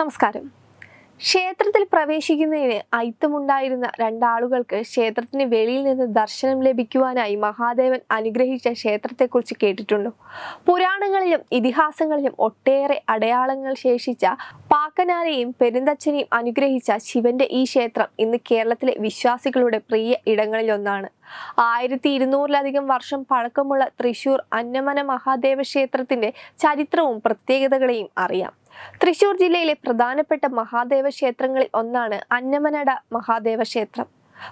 നമസ്കാരം. ക്ഷേത്രത്തിൽ പ്രവേശിക്കുന്നതിന് അയിത്തമുണ്ടായിരുന്ന രണ്ടാളുകൾക്ക് ക്ഷേത്രത്തിന് വെളിയിൽ നിന്ന് ദർശനം ലഭിക്കുവാനായി മഹാദേവൻ അനുഗ്രഹിച്ച ക്ഷേത്രത്തെക്കുറിച്ച് കേട്ടിട്ടുണ്ടോ? പുരാണങ്ങളിലും ഇതിഹാസങ്ങളിലും ഒട്ടേറെ അടയാളങ്ങൾ ശേഷിച്ച പാക്കനാരെയും പെരുന്തച്ഛനെയും അനുഗ്രഹിച്ച ശിവന്റെ ഈ ക്ഷേത്രം ഇന്ന് കേരളത്തിലെ വിശ്വാസികളുടെ പ്രിയ ഇടങ്ങളിലൊന്നാണ്. ആയിരത്തി ഇരുന്നൂറിലധികം വർഷം പഴക്കമുള്ള തൃശൂർ അന്നമന മഹാദേവ ക്ഷേത്രത്തിന്റെ ചരിത്രവും പ്രത്യേകതകളെയും അറിയാം. തൃശൂർ ജില്ലയിലെ പ്രധാനപ്പെട്ട മഹാദേവ ക്ഷേത്രങ്ങളിൽ ഒന്നാണ് അന്നമനട മഹാദേവ ക്ഷേത്രം.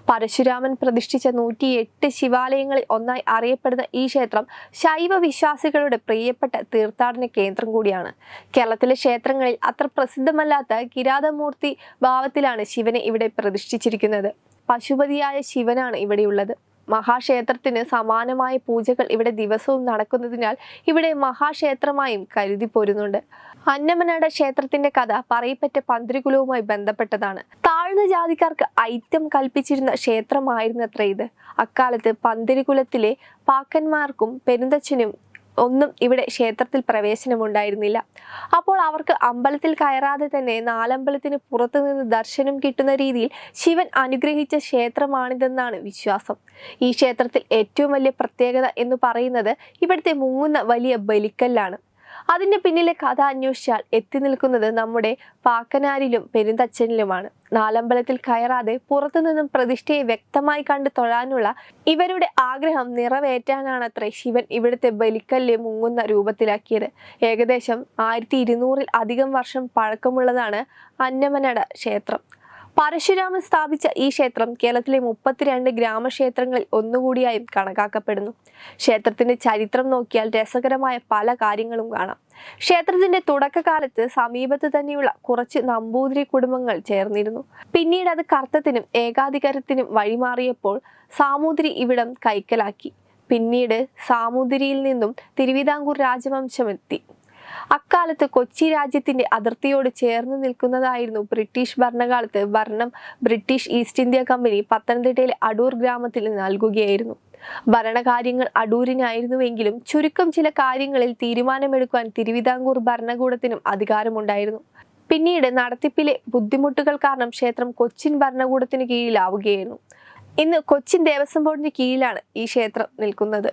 പരശുരാമൻ പ്രതിഷ്ഠിച്ച നൂറ്റി എട്ട് ശിവാലയങ്ങളിൽ ഒന്നായി അറിയപ്പെടുന്ന ഈ ക്ഷേത്രം ശൈവ വിശ്വാസികളുടെ പ്രിയപ്പെട്ട തീർത്ഥാടന കേന്ദ്രം കൂടിയാണ്. കേരളത്തിലെ ക്ഷേത്രങ്ങളിൽ അത്ര പ്രസിദ്ധമല്ലാത്ത കിരാതമൂർത്തി ഭാവത്തിലാണ് ശിവനെ ഇവിടെ പ്രതിഷ്ഠിച്ചിരിക്കുന്നത്. പശുപതിയായ ശിവനാണ് ഇവിടെയുള്ളത്. മഹാക്ഷേത്രത്തിന് സമാനമായ പൂജകൾ ഇവിടെ ദിവസവും നടക്കുന്നതിനാൽ ഇവിടെ മഹാക്ഷേത്രമായും കരുതി പോരുന്നുണ്ട്. അന്നമനട ക്ഷേത്രത്തിന്റെ കഥ പറയപ്പെട്ട പന്തിരികുലവുമായി ബന്ധപ്പെട്ടതാണ്. താഴ്ന്ന ജാതിക്കാർക്ക് ഐറ്റം കൽപ്പിച്ചിരുന്ന ക്ഷേത്രമായിരുന്നത്ര ഇത്. അക്കാലത്ത് പന്തിരികുലത്തിലെ പാക്കന്മാർക്കും പെരുന്തച്ഛനും ഒന്നും ഇവിടെ ക്ഷേത്രത്തിൽ പ്രവേശനമുണ്ടായിരുന്നില്ല. അപ്പോൾ അവർക്ക് അമ്പലത്തിൽ കയറാതെ തന്നെ നാലമ്പലത്തിന് പുറത്തു നിന്ന് ദർശനം കിട്ടുന്ന രീതിയിൽ ശിവൻ അനുഗ്രഹിച്ച ക്ഷേത്രമാണിതെന്നാണ് വിശ്വാസം. ഈ ക്ഷേത്രത്തിൽ ഏറ്റവും വലിയ പ്രത്യേകത എന്ന് പറയുന്നത് ഇവിടുത്തെ മുങ്ങുന്ന വലിയ ബലിക്കല്ലാണ്. അതിന്റെ പിന്നിലെ കഥ അന്വേഷിച്ചാൽ എത്തി നിൽക്കുന്നത് നമ്മുടെ പാക്കനാരിലും പെരുന്തച്ഛനിലുമാണ് നാലമ്പലത്തിൽ കയറാതെ പുറത്തുനിന്നും പ്രതിഷ്ഠയെ വ്യക്തമായി കണ്ട് തൊഴാനുള്ള ഇവരുടെ ആഗ്രഹം നിറവേറ്റാനാണത്രേ ശിവൻ ഇവിടുത്തെ ബലിക്കല്ല് മുങ്ങുന്ന രൂപത്തിലാക്കിയത്. ഏകദേശം ആയിരത്തി ഇരുന്നൂറിൽ അധികം വർഷം പഴക്കമുള്ളതാണ് അന്നമനട ക്ഷേത്രം. പരശുരാമൻ സ്ഥാപിച്ച ഈ ക്ഷേത്രം കേരളത്തിലെ മുപ്പത്തിരണ്ട് ഗ്രാമക്ഷേത്രങ്ങളിൽ ഒന്നുകൂടിയായും കണക്കാക്കപ്പെടുന്നു. ക്ഷേത്രത്തിന്റെ ചരിത്രം നോക്കിയാൽ രസകരമായ പല കാര്യങ്ങളും കാണാം. ക്ഷേത്രത്തിന്റെ തുടക്കകാലത്ത് സമീപത്ത് തന്നെയുള്ള കുറച്ച് നമ്പൂതിരി കുടുംബങ്ങൾ ചേർന്നിരുന്നു. പിന്നീട് അത് കർത്തത്തിനും ഏകാധികാരത്തിനും വഴിമാറിയപ്പോൾ സാമൂതിരി ഇവിടം കൈക്കലാക്കി. പിന്നീട് സാമൂതിരിയിൽ നിന്നും തിരുവിതാംകൂർ രാജവംശമെത്തി അക്കാലത്ത് കൊച്ചി രാജ്യത്തിന്റെ അതിർത്തിയോട് ചേർന്ന് നിൽക്കുന്നതായിരുന്നു ബ്രിട്ടീഷ് ഭരണകാലത്ത് ഭരണം ബ്രിട്ടീഷ് ഈസ്റ്റ് ഇന്ത്യ കമ്പനി പത്തനംതിട്ടയിലെ അടൂർ ഗ്രാമത്തിൽ നൽകുകയായിരുന്നു. ഭരണകാര്യങ്ങൾ അടൂരിനായിരുന്നുവെങ്കിലും ചുരുക്കം ചില കാര്യങ്ങളിൽ തീരുമാനമെടുക്കുവാൻ തിരുവിതാംകൂർ ഭരണകൂടത്തിനും അധികാരമുണ്ടായിരുന്നു. പിന്നീട് നടത്തിപ്പിലെ ബുദ്ധിമുട്ടുകൾ കാരണം ക്ഷേത്രം കൊച്ചിൻ ഭരണകൂടത്തിന് കീഴിലാവുകയായിരുന്നു. ഇന്ന് കൊച്ചിൻ ദേവസ്വം ബോർഡിന് കീഴിലാണ് ഈ ക്ഷേത്രം നിൽക്കുന്നത്.